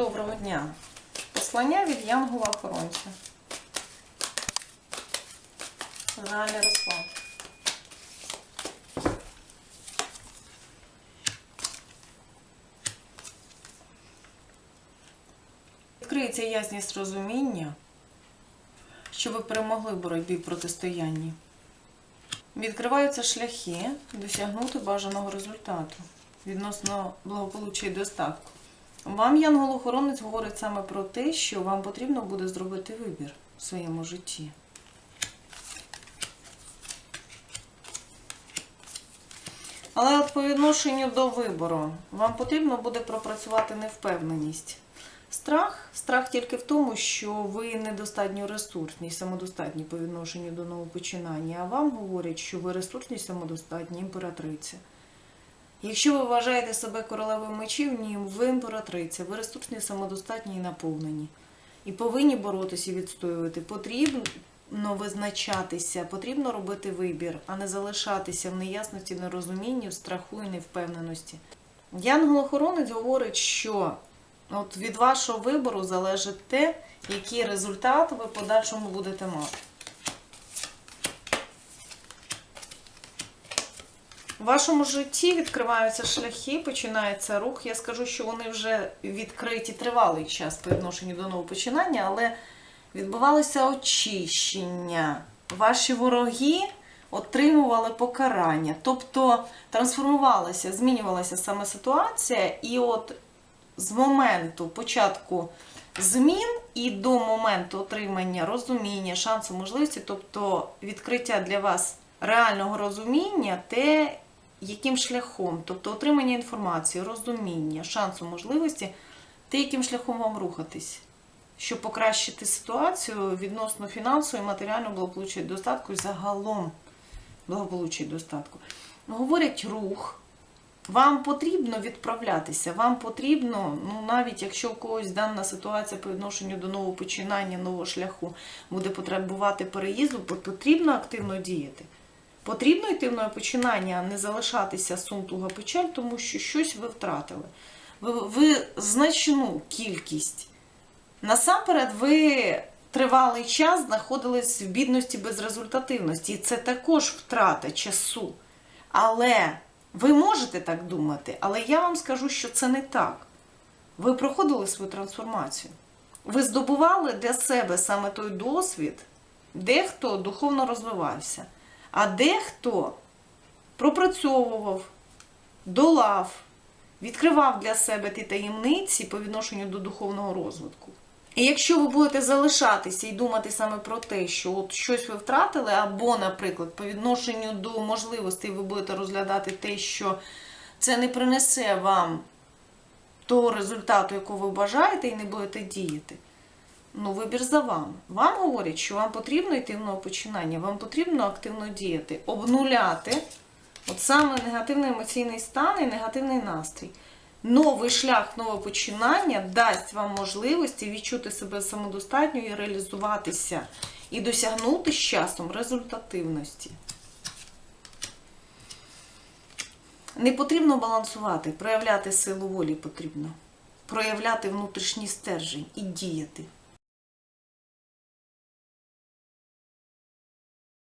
доброго дня. Послання від Янгола Охоронця. Загальний розклад. Відкриється ясність розуміння, що ви перемогли в боротьбі протистоянні. Відкриваються шляхи досягнути бажаного результату відносно благополуччя і достатку. Вам янгол-охоронець говорить саме про те, що вам потрібно буде зробити вибір в своєму житті. Але от по відношенню до вибору вам потрібно буде пропрацювати невпевненість. Страх, страх тільки в тому, що ви недостатньо ресурсні, самодостатні по відношенню до новопочинання, а вам говорять, що ви ресурсні, самодостатні імператриця. Якщо ви вважаєте себе королевою мечів, ні, ви імператриця, ви ресурсні, самодостатні і наповнені. І повинні боротися і відстоювати. Потрібно визначатися, потрібно робити вибір, а не залишатися в неясності, нерозумінні, в страху і невпевненості. Янгол-охоронець говорить, що от від вашого вибору залежить те, який результат ви в подальшому будете мати. В вашому житті відкриваються шляхи, починається рух. Я скажу, що вони вже відкриті тривалий час по відношенню до нового починання, але відбувалося очищення. Ваші вороги отримували покарання. Тобто трансформувалася, змінювалася саме ситуація, і от з моменту початку змін і до моменту отримання розуміння, шансу, можливості, тобто відкриття для вас реального розуміння, те, яким шляхом, тобто отримання інформації, розуміння, шансу, можливості, те, яким шляхом вам рухатись, щоб покращити ситуацію відносно фінансової, матеріального благополуччя і достатку і загалом благополуччя і достатку. Говорять рух. Вам потрібно відправлятися, вам потрібно, ну навіть якщо у когось дана ситуація по відношенню до нового починання, нового шляху буде потребувати переїзду, потрібно активно діяти. Потрібно йти в нове починання, не залишатися сум, туга, печаль, тому що щось ви втратили. Ви, ви значну кількість. Насамперед, ви тривалий час знаходились в бідності безрезультативності, і це також втрата часу. Але ви можете так думати, але я вам скажу, що це не так. Ви проходили свою трансформацію. Ви здобували для себе саме той досвід, дехто духовно розвивався, а дехто пропрацьовував, долав, відкривав для себе ті таємниці по відношенню до духовного розвитку. І якщо ви будете залишатися і думати саме про те, що от щось ви втратили, або, наприклад, по відношенню до можливостей ви будете розглядати те, що це не принесе вам того результату, якого ви бажаєте, і не будете діяти. Ну, вибір за вами. Вам говорять, що вам потрібно йти в нове починання, вам потрібно активно діяти, обнуляти от саме негативний емоційний стан і негативний настрій. Новий шлях, нове починання дасть вам можливості відчути себе самодостатньо і реалізуватися, і досягнути з часом результативності. Не потрібно балансувати, проявляти силу волі потрібно, проявляти внутрішній стержень і діяти.